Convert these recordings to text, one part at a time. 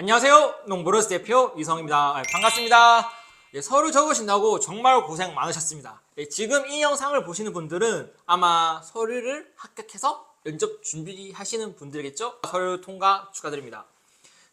안녕하세요. 농보러스 대표 이성입니다. 아, 반갑습니다. 예, 서류 적으신다고 정말 고생 많으셨습니다. 예, 지금 이 영상을 보시는 분들은 아마 서류를 합격해서 면접 준비하시는 분들이겠죠? 서류 통과 축하드립니다.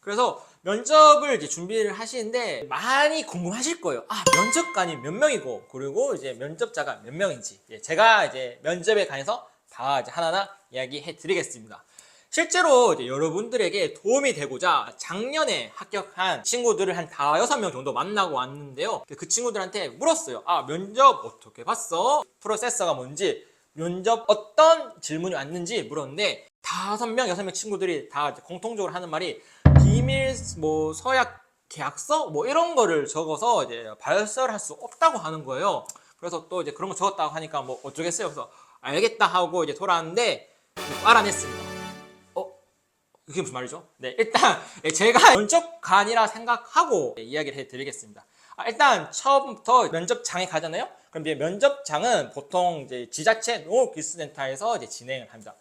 그래서 면접을 이제 준비를 하시는데 많이 궁금하실 거예요. 아, 면접관이 몇 명이고, 그리고 이제 면접자가 몇 명인지. 예, 제가 이제 면접에 관해서 다 이제 하나하나 이야기해 드리겠습니다. 실제로 여러분들에게 도움이 되고자 작년에 합격한 친구들을 한 다여섯 명 정도 만나고 왔는데요. 그 친구들한테 물었어요. 아, 면접 어떻게 봤어? 프로세서가 뭔지, 면접 어떤 질문이 왔는지 물었는데 다섯 명, 여섯 명 친구들이 다 공통적으로 하는 말이 비밀 뭐 서약 계약서 뭐 이런 거를 적어서 이제 발설할 수 없다고 하는 거예요. 그래서 또 이제 그런 거 적었다고 하니까 뭐 어쩌겠어요. 그래서 알겠다 하고 이제 돌아왔는데 알아냈습니다. 어? 그게 무슨 말이죠? 네, 일단 제가 면접관이라 생각하고 이야기를 해드리겠습니다. 아, 일단 처음부터 면접장에 가잖아요. 그럼 이제 면접장은 보통 이제 지자체 농업기술센터에서 이제 진행을 합니다.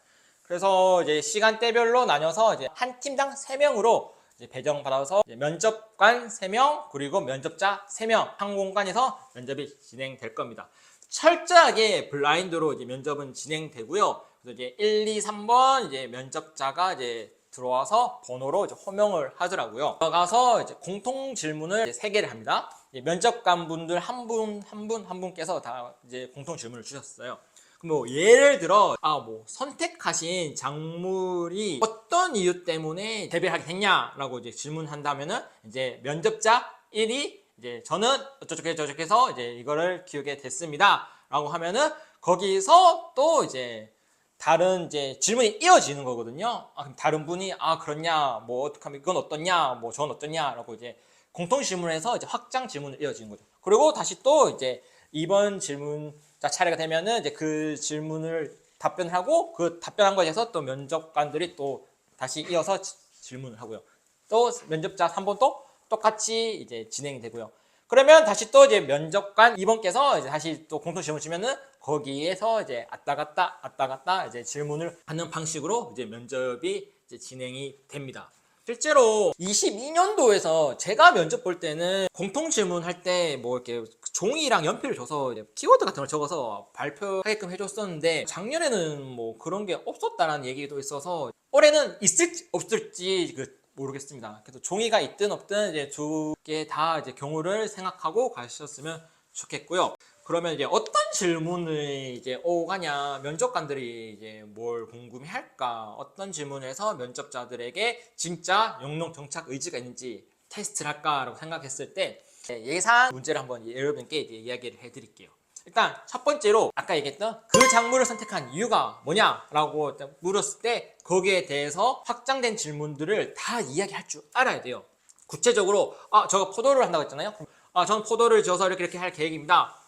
그래서 이제 시간대별로 나뉘어서 이제 한 팀당 3명으로 배정 받아서 이제 면접관 3명 그리고 면접자 3명 한 공간에서 면접이 진행될 겁니다. 철저하게 블라인드로 이제 면접은 진행되고요. 그래서 이제 1, 2, 3번 이제 면접자가 이제 들어와서 번호로 이제 호명을 하더라고요. 들어가서 이제 공통 질문을 이제 3개를 합니다. 면접관 분들 한 분, 한 분, 한 분께서 다 이제 공통 질문을 주셨어요. 그럼 뭐 예를 들어 아 뭐 선택하신 작물이 어떤 이유 때문에 재배하게 됐냐라고 이제 질문한다면은 이제 면접자 1이 이제 저는 어쩌저쩌게 저쩌게 해서 이제 이거를 키우게 됐습니다라고 하면은 거기서 또 이제 다른 이제 질문이 이어지는 거거든요. 아, 그럼 다른 분이 아 그렇냐, 뭐 어떻게 하면 이건 어떻냐, 뭐 저건 어떠냐라고 이제 공통 질문에서 이제 확장 질문을 이어지는 거죠. 그리고 다시 또 이제 이번 질문자 차례가 되면은 이제 그 질문을 답변하고 그 답변한 거에 대해서 또 면접관들이 또 다시 이어서 지- 질문을 하고요. 또 면접자 3번 또 똑같이 이제 진행이 되고요. 그러면 다시 또 이제 면접관 2번께서 이제 다시 또 공통 질문 주면은 거기에서 이제 왔다 갔다 왔다 갔다 이제 질문을 하는 방식으로 이제 면접이 이제 진행이 됩니다. 실제로 22년도에서 제가 면접 볼 때는 공통 질문 할 때 뭐 이렇게 종이랑 연필을 줘서 키워드 같은 걸 적어서 발표하게끔 해줬었는데 작년에는 뭐 그런 게 없었다라는 얘기도 있어서 올해는 있을지 없을지 그 모르겠습니다. 그래서 종이가 있든 없든 이제 두 개 다 이제 경우를 생각하고 가셨으면 좋겠고요. 그러면 이제 어떤 질문을 이제 오가냐 면접관들이 이제 뭘 궁금해할까 어떤 질문을 해서 면접자들에게 진짜 영농 정착 의지가 있는지 테스트를 할까라고 생각했을 때 예상 문제를 한번 여러분께 이야기를 해드릴게요. 일단 첫 번째로 아까 얘기했던 그 작물을 선택한 이유가 뭐냐라고 물었을 때 거기에 대해서 확장된 질문들을 다 이야기할 줄 알아야 돼요. 구체적으로 아 저가 포도를 한다고 했잖아요. 아 저는 포도를 지어서 이렇게 이렇게 할 계획입니다.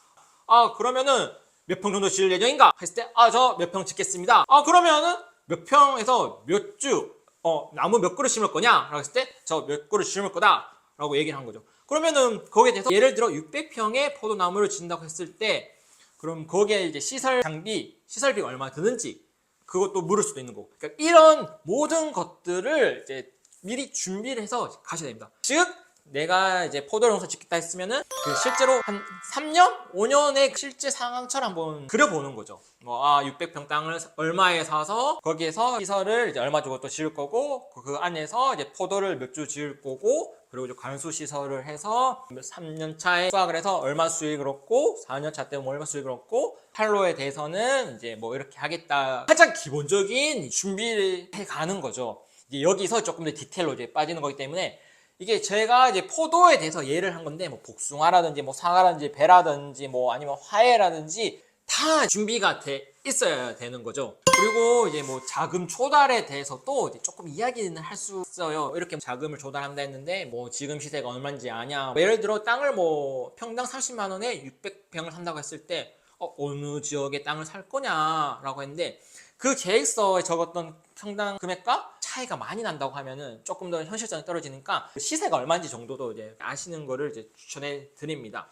아 그러면은 몇 평 정도 지을 예정인가 했을 때 아 저 몇 평 짓겠습니다. 아 그러면은 몇 평에서 몇 주 어 나무 몇 그루 심을 거냐 라고 했을 때 저 몇 그루 심을 거다 라고 얘기를 한 거죠. 그러면은 거기에 대해서 예를 들어 600평의 포도나무를 짓는다고 했을 때 그럼 거기에 이제 시설 장비 시설비가 얼마 드는지 그것도 물을 수도 있는 거고 그러니까 이런 모든 것들을 이제 미리 준비를 해서 가셔야 됩니다. 즉 내가 이제 포도 농사 짓겠다 했으면은 그 실제로 한 3년, 5년의 실제 상황처럼 한번 그려보는 거죠. 뭐, 아, 600평 땅을 얼마에 사서 거기에서 시설을 이제 얼마 주고 또 지을 거고 그 안에서 이제 포도를 몇 주 지을 거고 그리고 이제 관수 시설을 해서 3년 차에 수확을 해서 얼마 수익을 얻고 4년 차 때는 얼마 수익을 얻고 팔로에 대해서는 이제 뭐 이렇게 하겠다 가장 기본적인 준비를 해 가는 거죠. 이제 여기서 조금 더 디테일로 이제 빠지는 거기 때문에 이게 제가 이제 포도에 대해서 예를 한 건데 뭐 복숭아라든지 뭐 사과라든지 배라든지 뭐 아니면 화해라든지 다 준비가 돼 있어야 되는 거죠. 그리고 이제 뭐 자금 조달에 대해서도 이제 조금 이야기는 할 수 있어요. 이렇게 자금을 조달한다 했는데 뭐 지금 시세가 얼마인지 아냐. 뭐 예를 들어 땅을 뭐 평당 30만 원에 600평을 산다고 했을 때 어, 어느 지역에 땅을 살 거냐라고 했는데 그 계획서에 적었던 평당 금액과 차이가 많이 난다고 하면은 조금 더 현실성이 떨어지니까 시세가 얼마인지 정도도 이제 아시는 거를 이제 추천해 드립니다.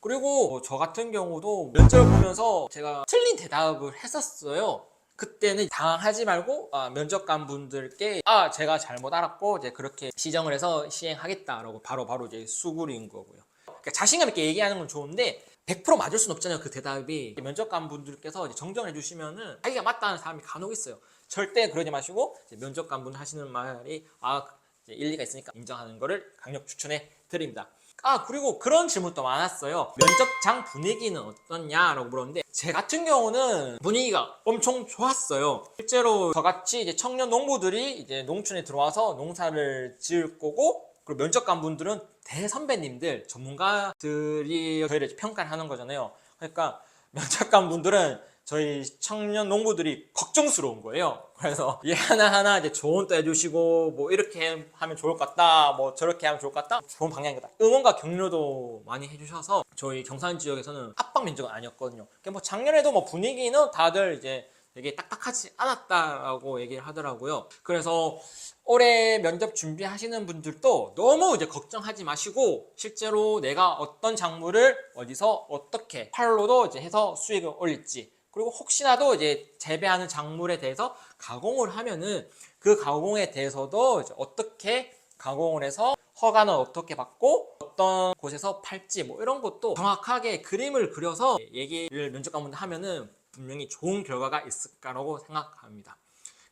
그리고 저 같은 경우도 면접을 보면서 제가 틀린 대답을 했었어요. 그때는 당하지 말고 아, 면접관 분들께 아 제가 잘못 알았고 이제 그렇게 시정을 해서 시행하겠다라고 바로 바로 이제 수구린 거고요. 그러니까 자신감 있게 얘기하는 건 좋은데 100% 맞을 수는 없잖아요. 그 대답이 면접관 분들께서 정정해 주시면은 자기가 맞다는 사람이 간혹 있어요. 절대 그러지 마시고 이제 면접관 분 하시는 말이 아 일리가 있으니까 인정하는 거를 강력 추천해 드립니다. 아 그리고 그런 질문도 많았어요. 면접장 분위기는 어떻냐라고 물었는데 제 같은 경우는 분위기가 엄청 좋았어요. 실제로 저같이 이제 청년 농부들이 이제 농촌에 들어와서 농사를 지을 거고 그리고 면접관 분들은 대선배님들 전문가들이 저희를 평가를 하는 거잖아요. 그러니까 면접관 분들은 저희 청년 농부들이 걱정스러운 거예요. 그래서 얘 하나하나 이제 조언도 해주시고, 뭐 이렇게 하면 좋을 것 같다, 뭐 저렇게 하면 좋을 것 같다, 좋은 방향이다. 응원과 격려도 많이 해주셔서 저희 경산 지역에서는 압박 면접은 아니었거든요. 그러니까 뭐 작년에도 뭐 분위기는 다들 이제 되게 딱딱하지 않았다라고 얘기를 하더라고요. 그래서 올해 면접 준비하시는 분들도 너무 이제 걱정하지 마시고 실제로 내가 어떤 작물을 어디서 어떻게 팔로도 이제 해서 수익을 올릴지 그리고 혹시나도 이제 재배하는 작물에 대해서 가공을 하면은 그 가공에 대해서도 어떻게 가공을 해서 허가는 어떻게 받고 어떤 곳에서 팔지 뭐 이런 것도 정확하게 그림을 그려서 얘기를 면접관분들 하면은 분명히 좋은 결과가 있을 거라고 생각합니다.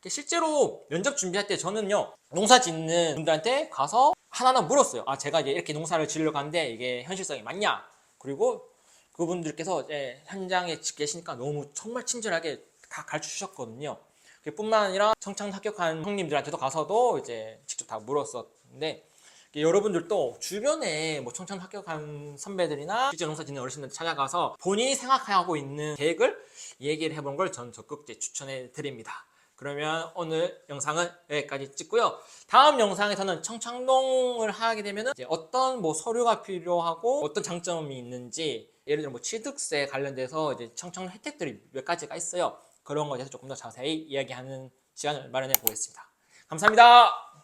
실제로 면접 준비할 때 저는요 농사 짓는 분들한테 가서 하나하나 물었어요. 아 제가 이제 이렇게 농사를 지으려고 하는데 이게 현실성이 맞냐? 그리고 그분들께서 이제 현장에 계시니까 너무 정말 친절하게 다 가르쳐 주셨거든요. 뿐만 아니라 청창 합격한 형님들한테도 가서도 이제 직접 다 물었었는데 여러분들도 주변에 뭐 청창 합격한 선배들이나 실제 농사 짓는 어르신들 찾아가서 본인이 생각하고 있는 계획을 얘기를 해본 걸전 적극 추천해 드립니다. 그러면 오늘 영상은 여기까지 찍고요. 다음 영상에서는 청창농을 하게 되면 어떤 뭐 서류가 필요하고 어떤 장점이 있는지 예를 들어 뭐 취득세 관련돼서 이제 청창 혜택들이 몇 가지가 있어요. 그런 거에 대해서 조금 더 자세히 이야기하는 시간을 마련해 보겠습니다. 감사합니다.